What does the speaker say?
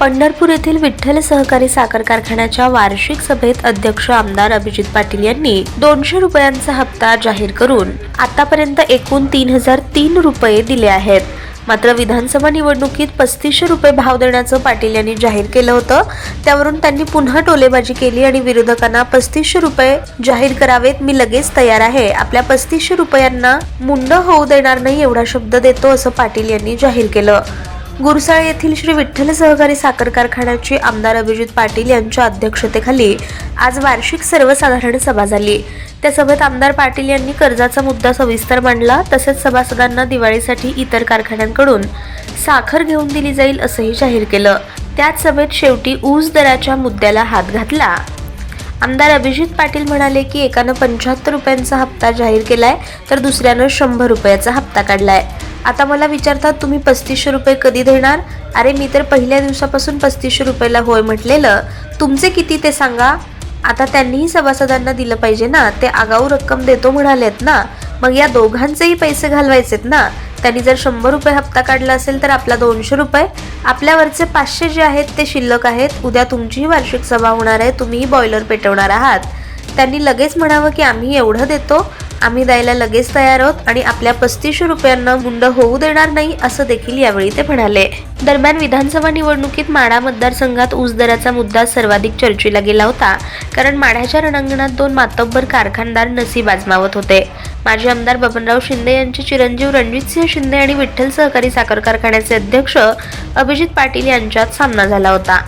पंढरपूर येथील विठ्ठल सहकारी साखर कारखान्याच्या वार्षिक सभेत अध्यक्ष आमदार अभिजित पाटील यांनी दोनशे रुपयांचा हप्ता जाहीर करून आतापर्यंत एकूण तीन हजार तीन रुपये दिले आहेत. मात्र विधानसभा निवडणुकीत पस्तीसशे रुपये भाव देण्याचं पाटील यांनी जाहीर केलं होतं. त्यावरून त्यांनी पुन्हा टोलेबाजी केली आणि विरोधकांना पस्तीसशे रुपये जाहीर करावेत मी लगेच तयार आहे. आपल्या पस्तीसशे रुपयांना मुंड होऊ देणार नाही एवढा शब्द देतो असं पाटील यांनी जाहीर केलं. गुरसाळ येथील श्री विठ्ठल सहकारी साखर कारखान्याची आमदार अभिजित पाटील यांच्या अध्यक्षतेखाली आज वार्षिक सर्वसाधारण सभा झाली. त्या सभेत आमदार पाटील यांनी कर्जाचा मुद्दा सविस्तर मांडला तसेच सभासदांना दिवाळीसाठी इतर कारखान्यांकडून साखर घेऊन दिली जाईल असंही जाहीर केलं. त्याच सभेत शेवटी ऊस दराच्या मुद्द्याला हात घातला. आमदार अभिजित पाटील म्हणाले की एकानं पंच्याहत्तर रुपयांचा हप्ता जाहीर केलाय तर दुसऱ्यानं शंभर रुपयाचा हप्ता काढलाय. आता मला विचारतात तुम्ही पस्तीसशे रुपये कधी देणार? अरे मी तर पहिल्या दिवसापासून पस्तीसशे रुपयाला होय म्हटलेलं. तुमचे किती ते सांगा. आता त्यांनीही सभासदांना दिलं पाहिजे ना. ते आगाऊ रक्कम देतो म्हणालेत ना. मग या दोघांचेही पैसे घालवायचेत ना. त्यांनी जर शंभर रुपये हप्ता काढला असेल तर आपला दोनशे रुपये. आपल्यावरचे पाचशे जे आहेत ते शिल्लक आहेत. उद्या तुमचीही वार्षिक सभा होणार आहे. तुम्हीही बॉयलर पेटवणार आहात. त्यांनी लगेच म्हणावं की आम्ही एवढं देतो. आम्ही द्यायला लगेच तयार आहोत आणि आपल्या पस्तीसशे रुपयांना मुंड होऊ देणार नाही असं देखील यावेळी ते म्हणाले. दरम्यान विधानसभा निवडणुकीत माढा मतदारसंघात ऊस दराचा मुद्दा सर्वाधिक चर्चेला गेला होता कारण माढ्याच्या रणांगणात दोन मातब्बर कारखानदार नसीब आजमावत होते. माजी आमदार बबनराव शिंदे यांचे चिरंजीव रणजितसिंह शिंदे आणि विठ्ठल सहकारी साखर कारखान्याचे अध्यक्ष अभिजित पाटील यांच्यात सामना झाला होता.